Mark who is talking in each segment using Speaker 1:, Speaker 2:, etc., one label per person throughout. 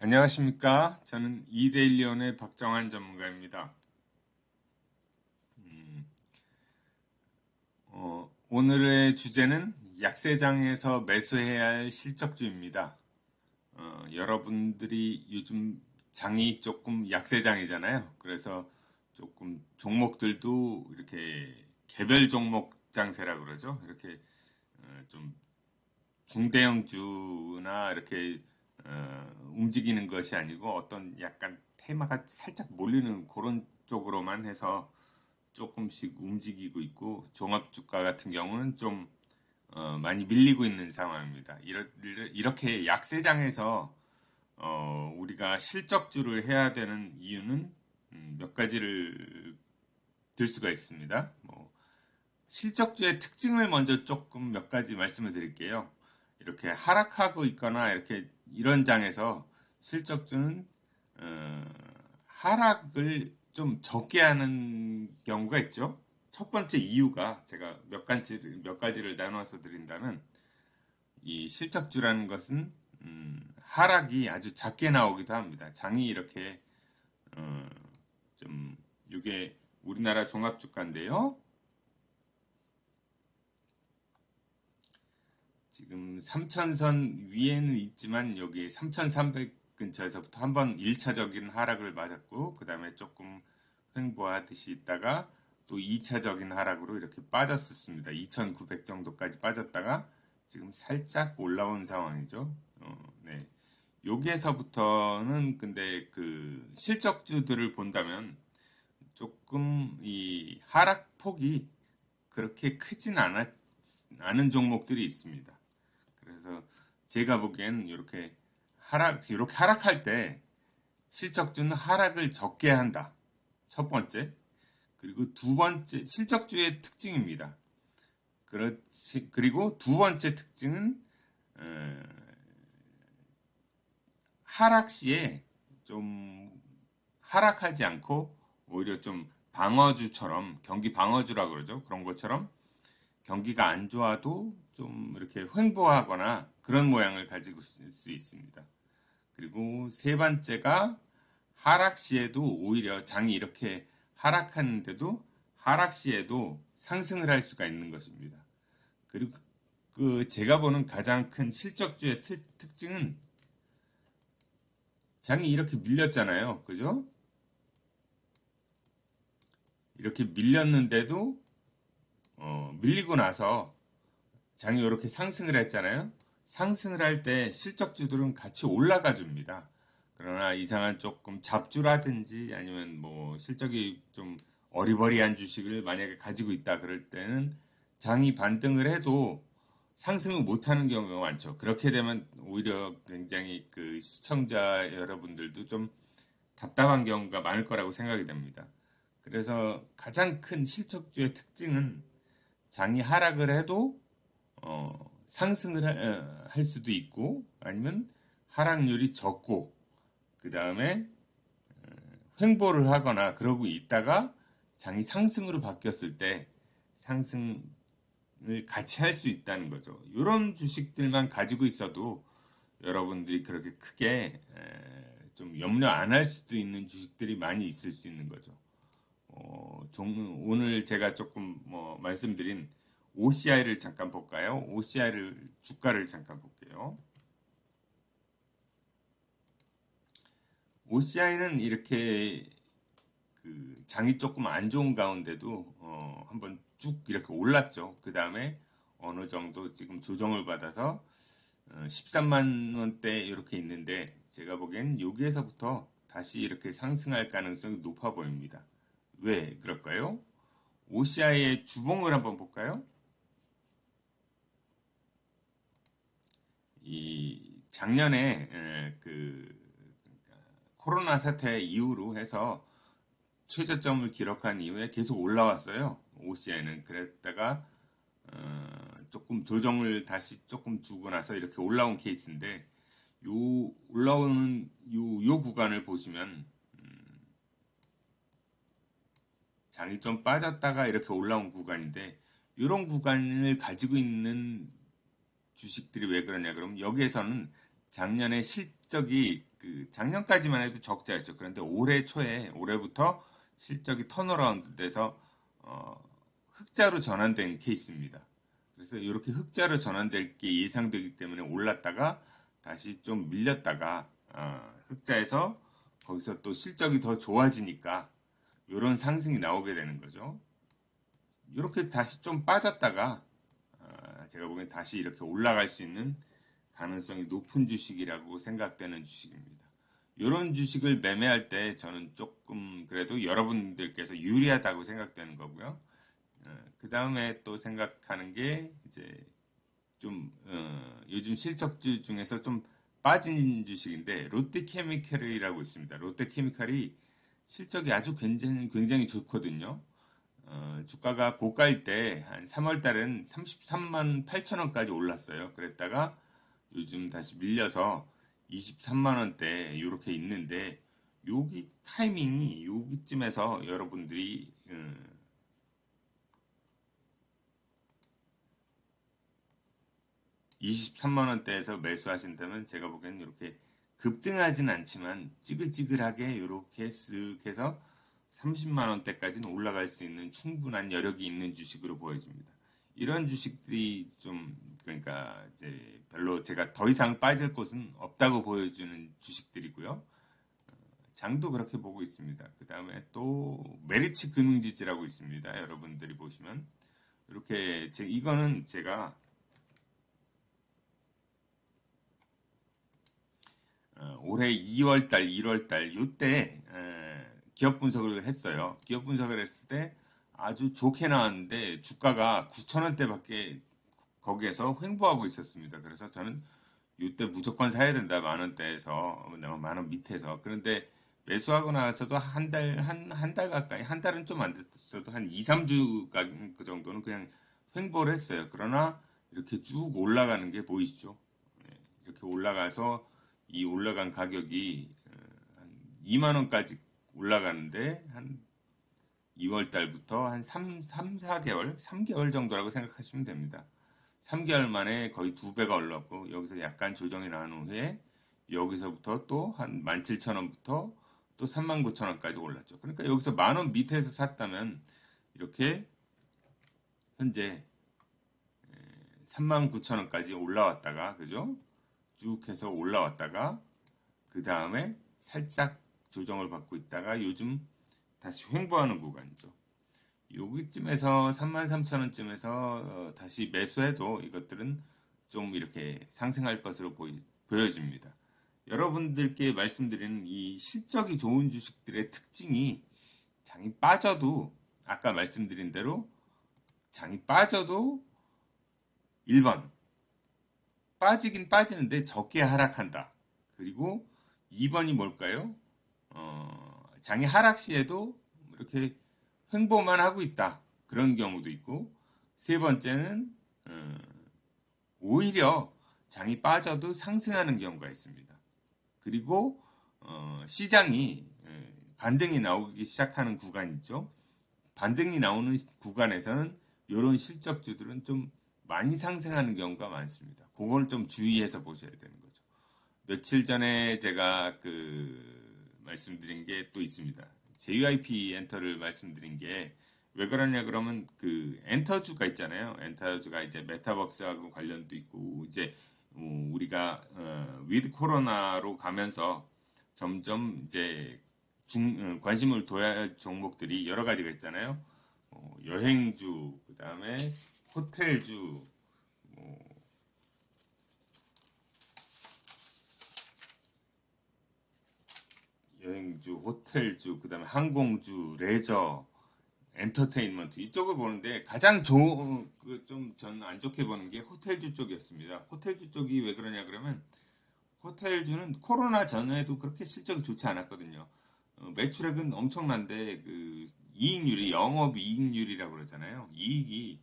Speaker 1: 안녕하십니까. 저는 이데일리온의 박정환 전문가입니다. 음, 어, 오늘의 주제는 약세장에서 매수해야 할 실적주입니다. 어, 여러분들이 요즘 장이 조금 약세장이잖아요. 그래서 조금 종목들도 이렇게 개별 종목 장세라 그러죠. 이렇게 어, 좀 중대형주나 이렇게 어, 움직이는 것이 아니고 어떤 약간 테마가 살짝 몰리는 그런 쪽으로만 해서 조금씩 움직이고 있고 종합주가 같은 경우는 좀 어, 많이 밀리고 있는 상황입니다. 이러, 이렇게 약세장에서 어, 우리가 실적주를 해야 되는 이유는 음, 몇 가지를 들 수가 있습니다. 뭐, 실적주의 특징을 먼저 조금 몇 가지 말씀을 드릴게요. 이렇게 하락하고 있거나 이렇게 이런 장에서 실적주는 어, 하락을 좀 적게 하는 경우가 있죠. 첫 번째 이유가 제가 몇 가지를 몇 가지를 나눠서 드린다면 이 실적주라는 것은 음, 하락이 아주 작게 나오기도 합니다. 장이 이렇게 어, 좀 이게 우리나라 종합주가인데요. 지금 3천선 위에는 있지만 여기 3,300 근처에서부터 한번 1차적인 하락을 맞았고 그 다음에 조금 횡보하듯이 있다가 또 2차적인 하락으로 이렇게 빠졌었습니다. 2,900 정도까지 빠졌다가 지금 살짝 올라온 상황이죠. 어, 네. 여기에서부터는 근데 그 실적주들을 본다면 조금 이 하락폭이 그렇게 크진 않아, 않은 종목들이 있습니다. 그래서 제가 보기엔 이렇게 하락 이렇게 하락할 때 실적주는 하락을 적게 한다. 첫 번째. 그리고 두 번째 실적주의 특징입니다. 그렇지 그리고 두 번째 특징은 어, 하락 시에 좀 하락하지 않고 오히려 좀 방어주처럼 경기 방어주라 그러죠. 그런 것처럼 경기가 안 좋아도 좀 이렇게 횡보하거나 그런 모양을 가지고 있을 수 있습니다. 그리고 세 번째가 하락 시에도 오히려 장이 이렇게 하락하는데도 하락 시에도 상승을 할 수가 있는 것입니다. 그리고 그 제가 보는 가장 큰 실적주의 특, 증은 장이 이렇게 밀렸잖아요. 그죠? 이렇게 밀렸는데도 어, 밀리고 나서 장이 이렇게 상승을 했잖아요. 상승을 할 때 실적주들은 같이 올라가 줍니다. 그러나 이상한 조금 잡주라든지 아니면 뭐 실적이 좀 어리버리한 주식을 만약에 가지고 있다 그럴 때는 장이 반등을 해도 상승을 못하는 경우가 많죠. 그렇게 되면 오히려 굉장히 그 시청자 여러분들도 좀 답답한 경우가 많을 거라고 생각이 됩니다. 그래서 가장 큰 실적주의 특징은 장이 하락을 해도 어, 상승을 하, 할 수도 있고 아니면 하락률이 적고 그 다음에 어, 횡보를 하거나 그러고 있다가 장이 상승으로 바뀌었을 때 상승을 같이 할 수 있다는 거죠. 이런 주식들만 가지고 있어도 여러분들이 그렇게 크게 좀 염려 안 할 수도 있는 주식들이 많이 있을 수 있는 거죠. 어, 종, 오늘 제가 조금 뭐 말씀드린 OCI를 잠깐 볼까요? OCI를 주가를 잠깐 볼게요. OCI는 이렇게 그 장이 조금 안 좋은 가운데도 어, 한번 쭉 이렇게 올랐죠. 그 다음에 어느 정도 지금 조정을 받아서 어, 13만 원대 이렇게 있는데 제가 보기엔 여기에서부터 다시 이렇게 상승할 가능성이 높아 보입니다. 왜 그럴까요? OCI의 주봉을 한번 볼까요? 이 작년에 그 코로나 사태 이후로 해서 최저점을 기록한 이후에 계속 올라왔어요. OCI는 그랬다가 어 조금 조정을 다시 조금 주고 나서 이렇게 올라온 케이스인데 요 올라오는 요, 요 구간을 보시면 장이 좀 빠졌다가 이렇게 올라온 구간인데 이런 구간을 가지고 있는 주식들이 왜 그러냐 그러면 여기에서는 작년에 실적이 그 작년까지만 해도 적자였죠. 그런데 올해 초에 올해부터 실적이 턴어라운드 돼서 어, 흑자로 전환된 케이스입니다. 그래서 이렇게 흑자로 전환될 게 예상되기 때문에 올랐다가 다시 좀 밀렸다가 어, 흑자에서 거기서 또 실적이 더 좋아지니까 이런 상승이 나오게 되는 거죠. 이렇게 다시 좀 빠졌다가 어, 제가 보기엔 다시 이렇게 올라갈 수 있는 가능성이 높은 주식이라고 생각되는 주식입니다. 이런 주식을 매매할 때 저는 조금 그래도 여러분들께서 유리하다고 생각되는 거고요. 어, 그 다음에 또 생각하는 게 이제 좀 어, 요즘 실적주 중에서 좀 빠진 주식인데 롯데케미칼이라고 있습니다. 롯데케미칼이 실적이 아주 굉장히, 굉장히 좋거든요. 어, 주가가 고가일 때 한 3월 달은 33만 8천 원까지 올랐어요. 그랬다가 요즘 다시 밀려서 23만 원대 이렇게 있는데 여기 타이밍이 여기쯤에서 여러분들이 어, 23만 원대에서 매수하신다면 제가 보기에는 이렇게 급등하진 않지만 찌글찌글하게 이렇게 쓱 해서 30만 원대까지는 올라갈 수 있는 충분한 여력이 있는 주식으로 보여집니다. 이런 주식들이 좀 그러니까 이제 별로 제가 더 이상 빠질 곳은 없다고 보여주는 주식들이고요. 장도 그렇게 보고 있습니다. 그 다음에 또 메리츠 금융지지라고 있습니다. 여러분들이 보시면 이렇게 제 이거는 제가 어, 올해 2월달, 1월달 이때 기업 분석을 했어요. 기업 분석을 했을 때 아주 좋게 나왔는데 주가가 9천원대밖에 거기에서 횡보하고 있었습니다. 그래서 저는 이때 무조건 사야 된다 만 원대에서 만 원 밑에서 그런데 매수하고 나서도 한 달 한 한 달 가까이 한 달은 좀 안 됐어도 한 2, 3주 그 정도는 그냥 횡보를 했어요. 그러나 이렇게 쭉 올라가는 게 보이시죠? 네, 이렇게 올라가서 이 올라간 가격이 어, 한 2만 원까지 올라가는데 한 2월 달부터 한 3, 3, 4개월, 3개월 정도라고 생각하시면 됩니다. 3개월 만에 거의 두 배가 올랐고 여기서 약간 조정이 나온 후에 여기서부터 또 한 17,000원부터 또 39,000원까지 올랐죠. 그러니까 여기서 만 원 밑에서 샀다면 이렇게 현재 39,000원까지 올라왔다가 그죠? 쭉 해서 올라왔다가 그 다음에 살짝 조정을 받고 있다가 요즘 다시 횡보하는 구간이죠. 여기쯤에서 33,000원쯤에서 어, 다시 매수해도 이것들은 좀 이렇게 상승할 것으로 보이, 보여집니다. 여러분들께 말씀드리는 이 실적이 좋은 주식들의 특징이 장이 빠져도 아까 말씀드린 대로 장이 빠져도 1번 빠지긴 빠지는데 적게 하락한다. 그리고 2번이 뭘까요? 어, 장이 하락 시에도 이렇게 횡보만 하고 있다. 그런 경우도 있고 세 번째는 어, 오히려 장이 빠져도 상승하는 경우가 있습니다. 그리고 어, 시장이 예, 반등이 나오기 시작하는 구간 있죠. 반등이 나오는 구간에서는 이런 실적주들은 좀 많이 상승하는 경우가 많습니다. 그걸 좀 주의해서 보셔야 되는 거죠. 며칠 전에 제가 그 말씀드린 게 또 있습니다. JYP 엔터를 말씀드린 게 왜 그러냐 그러면 그 엔터주가 있잖아요. 엔터주가 이제 메타벅스하고 관련도 있고 이제 어, 우리가 어, 위드 코로나로 가면서 점점 이제 중, 어, 관심을 둬야 할 종목들이 여러 가지가 있잖아요. 어, 여행주, 그 다음에 호텔주, 뭐 여행주, 호텔주, 그 다음에 항공주, 레저, 엔터테인먼트 이쪽을 보는데 가장 좋은 그 좀 저는 안 좋게 보는 게 호텔주 쪽이었습니다. 호텔주 쪽이 왜 그러냐 그러면 호텔주는 코로나 전에도 그렇게 실적이 좋지 않았거든요. 어, 매출액은 엄청난데 그 이익률이 영업 이익률이라고 그러잖아요. 이익이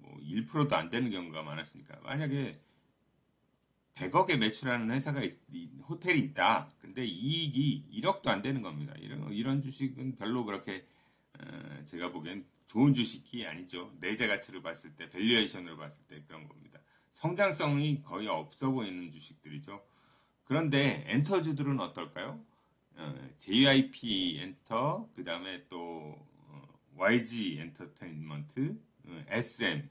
Speaker 1: 뭐 1%도 안 되는 경우가 많았으니까 만약에 100억에 매출하는 회사가 있, 호텔이 있다. 근데 이익이 1억도 안 되는 겁니다. 이런, 이런 주식은 별로 그렇게 어, 제가 보기엔 좋은 주식이 아니죠. 내재 가치를 봤을 때, 밸류에이션으로 봤을 때 그런 겁니다. 성장성이 거의 없어 보이는 주식들이죠. 그런데 엔터주들은 어떨까요? 어, JYP 엔터, 그 다음에 또 어, YG 엔터테인먼트, 어, SM,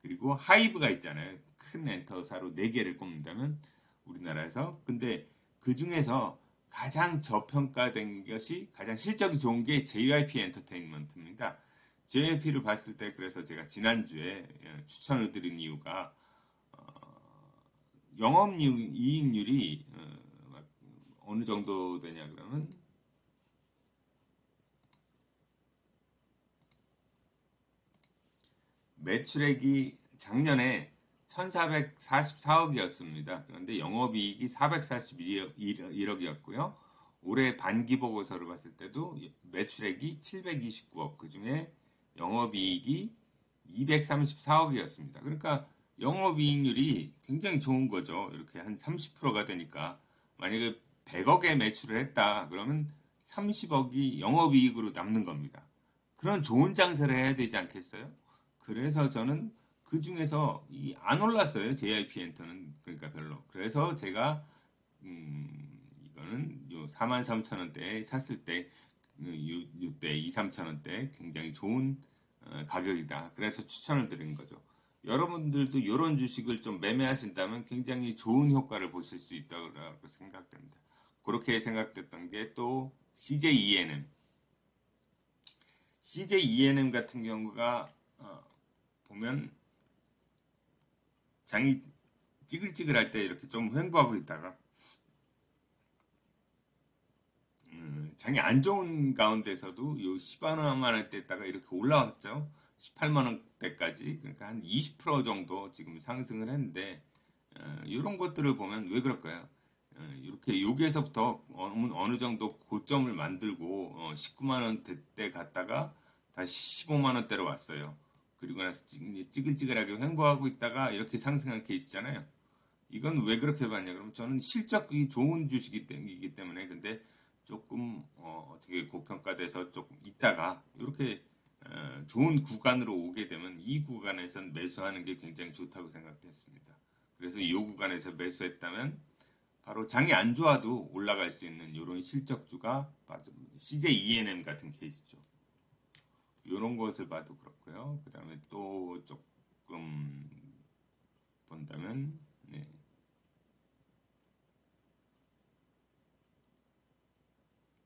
Speaker 1: 그리고 하이브가 있잖아요. 큰 엔터사로 4개를 꼽는다면 우리나라에서. 근데 그 중에서 가장 저평가된 것이 가장 실적이 좋은 게 JYP 엔터테인먼트입니다. JYP를 봤을 때 그래서 제가 지난주에 예, 추천을 드린 이유가 영업 이익률이 어, 느 정도 되냐 그러면 매출액이 작년에 1444억이었습니다. 그런데 영업이익이 441억이었고요. 올해 반기 보고서를 봤을 때도 매출액이 729억, 그 중에 영업이익이 234억이었습니다. 그러니까 영업이익률이 굉장히 좋은 거죠. 이렇게 한 30%가 되니까 만약에 100억에 매출을 했다 그러면 30억이 영업이익으로 남는 겁니다. 그런 좋은 장사를 해야 되지 않겠어요? 그래서 저는 그 중에서 안 올랐어요. JIP 엔터는 그러니까 별로. 그래서 제가 음, 이거는 요 43,000원대에 샀을 때 이때 2, 3,000원대 굉장히 좋은 어, 가격이다. 그래서 추천을 드린 거죠. 여러분들도 이런 주식을 좀 매매하신다면 굉장히 좋은 효과를 보실 수 있다고 생각됩니다. 그렇게 생각됐던 게 또 CJENM. CJENM 같은 경우가 어, 보면 장이 찌글찌글할 때 이렇게 좀 횡보하고 있다가 음, 장이 안 좋은 가운데서도 요 10만원 할 때다가 이렇게 올라왔죠. 18만 원 대까지 그러니까 한 20% 정도 지금 상승을 했는데 어, 이런 것들을 보면 왜 그럴까요? 어, 이렇게 여기에서부터 어느, 어느 정도 고점을 만들고 어, 19만 원 대 갔다가 다시 15만 원대로 왔어요. 그리고 나서 찌글찌글하게 횡보하고 있다가 이렇게 상승한 케이스잖아요. 이건 왜 그렇게 봤냐? 그러면 저는 실적이 좋은 주식이기 때문에 근데 조금 어, 떻게 고평가돼서 조금 있다가 이렇게 어, 좋은 구간으로 오게 되면 이 구간에선 매수하는 게 굉장히 좋다고 생각됐습니다. 그래서 이 구간에서 매수했다면 바로 장이 안 좋아도 올라갈 수 있는 이런 실적주가 CJENM 같은 케이스죠. 이런 것을 봐도 그렇고요. 그 다음에 또 조금 본다면 네.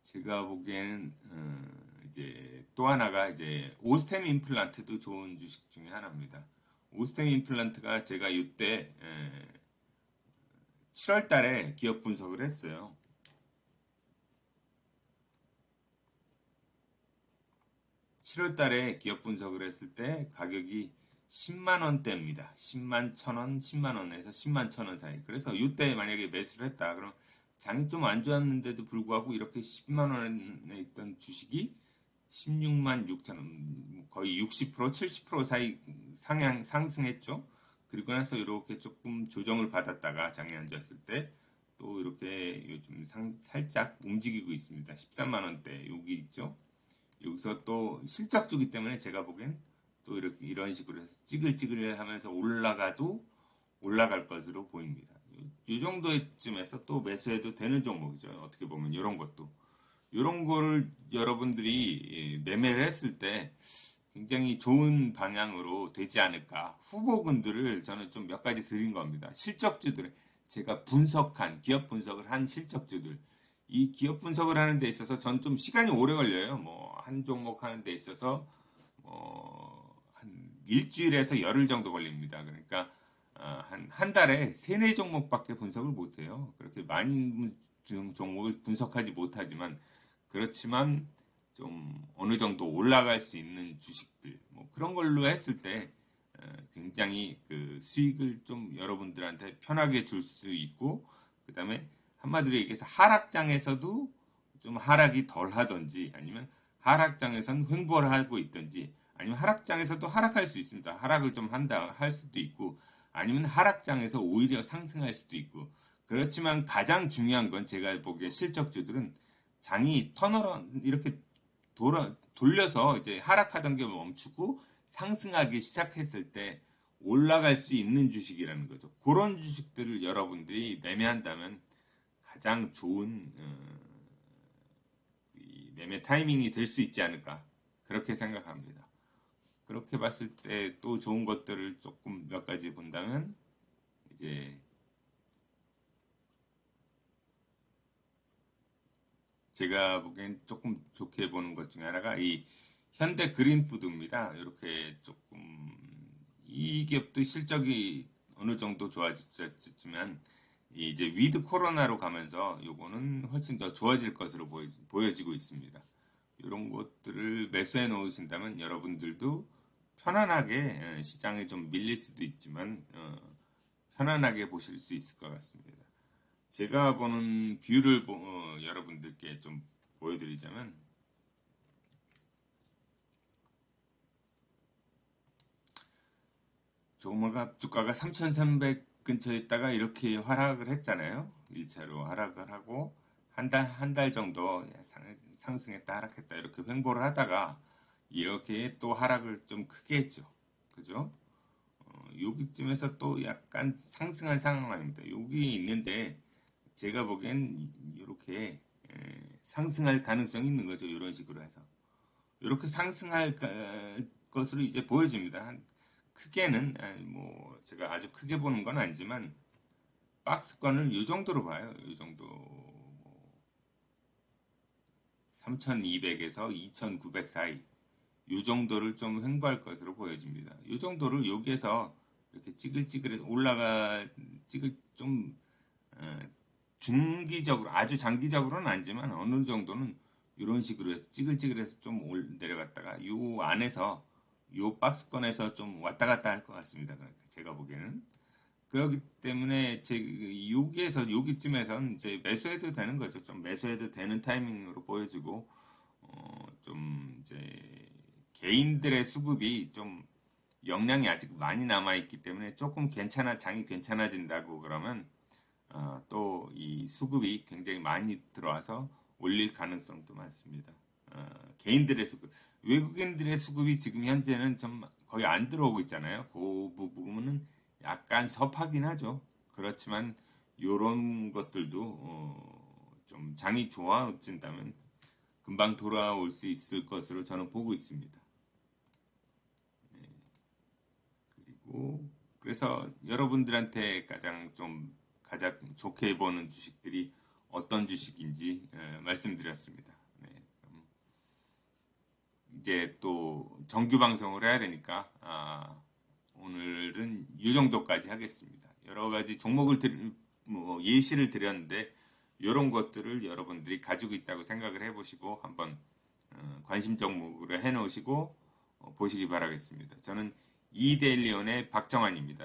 Speaker 1: 제가 보기에는 어, 이제 또 하나가 이제 오스템 임플란트도 좋은 주식 중에 하나입니다. 오스템 임플란트가 제가 이때 7월 달에 기업 분석을 했어요. 7월 달에 기업 분석을 했을 때 가격이 10만 원대입니다. 10만 천 원, 10만 원에서 10만 천 원 사이. 그래서 이때 만약에 매수를 했다. 그럼 장이 좀 안 좋았는데도 불구하고 이렇게 10만 원에 있던 주식이 16만 6천 원, 거의 60% 70% 사이 상향 상승했죠. 그리고 나서 이렇게 조금 조정을 받았다가 장에 앉았을 때 또 이렇게 요즘 상, 살짝 움직이고 있습니다. 13만 원대 여기 있죠. 여기서 또 실적 주기 때문에 제가 보기엔 또 이렇게 이런 식으로 해서 찌글찌글 하면서 올라가도 올라갈 것으로 보입니다. 이 정도쯤에서 또 매수해도 되는 종목이죠. 어떻게 보면 이런 것도. 이런 거를 여러분들이 매매를 했을 때 굉장히 좋은 방향으로 되지 않을까. 후보군들을 저는 좀 몇 가지 드린 겁니다. 실적주들, 제가 분석한, 기업 분석을 한 실적주들. 이 기업 분석을 하는 데 있어서 전 좀 시간이 오래 걸려요. 뭐, 한 종목 하는 데 있어서, 뭐, 한 일주일에서 열흘 정도 걸립니다. 그러니까, 어, 한, 한 달에 세네 종목밖에 분석을 못 해요. 그렇게 많이 종목을 분석하지 못하지만, 그렇지만 좀 어느 정도 올라갈 수 있는 주식들 뭐 그런 걸로 했을 때 어, 굉장히 그 수익을 좀 여러분들한테 편하게 줄 수 있고 그 다음에 한마디로 얘기해서 하락장에서도 좀 하락이 덜 하든지 아니면 하락장에서는 횡보를 하고 있든지 아니면 하락장에서도 하락할 수 있습니다. 하락을 좀 한다 할 수도 있고 아니면 하락장에서 오히려 상승할 수도 있고 그렇지만 가장 중요한 건 제가 보기에 실적주들은 장이 턴어런 이렇게 돌아, 돌려서 이제 하락하던 게 멈추고 상승하기 시작했을 때 올라갈 수 있는 주식이라는 거죠. 그런 주식들을 여러분들이 매매한다면 가장 좋은 어, 이 매매 타이밍이 될 수 있지 않을까 그렇게 생각합니다. 그렇게 봤을 때 또 좋은 것들을 조금 몇 가지 본다면 이제 제가 보기엔 조금 좋게 보는 것 중에 하나가 이 현대 그린푸드입니다. 이렇게 조금 이 기업도 실적이 어느 정도 좋아졌지만 이제 위드 코로나로 가면서 요거는 훨씬 더 좋아질 것으로 보여지 고 있습니다. 이런 것들을 매수해 놓으신다면 여러분들도 편안하게 어, 시장에 좀 밀릴 수도 있지만 어, 편안하게 보실 수 있을 것 같습니다. 제가 보는 뷰를 보, 어, 여러분들께 좀 보여드리자면 조마가 주가가 3,300 근처에 있다가 이렇게 하락을 했잖아요. 1차로 하락을 하고 한 달 한 달 정도 상, 상승했다 하락했다 이렇게 횡보를 하다가 이렇게 또 하락을 좀 크게 했죠. 그죠? 어, 여기쯤에서 또 약간 상승한 상황입니다. 여기 있는데 제가 보기엔 이렇게 상승할 가능성이 있는 거죠. 이런 식으로 해서. 이렇게 상승할 것으로 이제 보여집니다. 한 크게는 뭐 제가 아주 크게 보는 건 아니지만 박스권을 이 정도로 봐요. 이 정도 3200에서 2900 사이 이 정도를 좀 횡보할 것으로 보여집니다. 이 정도를 여기에서 이렇게 찌글찌글 올라가 찌글 좀 어, 중기적으로 아주 장기적으로는 아니지만 어느 정도는 이런 식으로 해서 찌글찌글해서 좀 내려갔다가 이 안에서 이 박스권에서 좀 왔다 갔다 할 것 같습니다. 그러니까 제가 보기에는 그렇기 때문에 제 여기에서 여기쯤에선 이제 매수해도 되는 거죠. 좀 매수해도 되는 타이밍으로 보여지고 어, 좀 이제 개인들의 수급이 좀 역량이 아직 많이 남아 있기 때문에 조금 괜찮아 장이 괜찮아진다고 그러면 어, 또 이 수급이 굉장히 많이 들어와서 올릴 가능성도 많습니다. 어, 개인들의 수급, 외국인들의 수급이 지금 현재는 좀 거의 안 들어오고 있잖아요. 그 부분은 약간 섭하긴 하죠. 그렇지만 이런 것들도 어, 좀 장이 좋아진다면 금방 돌아올 수 있을 것으로 저는 보고 있습니다. 네. 그리고 그래서 여러분들한테 가장 좀 가장 좋게 보는 주식들이 어떤 주식인지 에, 말씀드렸습니다. 이제 또 정규 방송을 해야 되니까 아, 오늘은 이 정도까지 하겠습니다. 여러 가지 종목을 들, 뭐 예시를 드렸는데 이런 것들을 여러분들이 가지고 있다고 생각을 해보시고 한번 어, 관심 종목으로 해놓으시고 어, 보시기 바라겠습니다. 저는 이데일리온의 박정환입니다.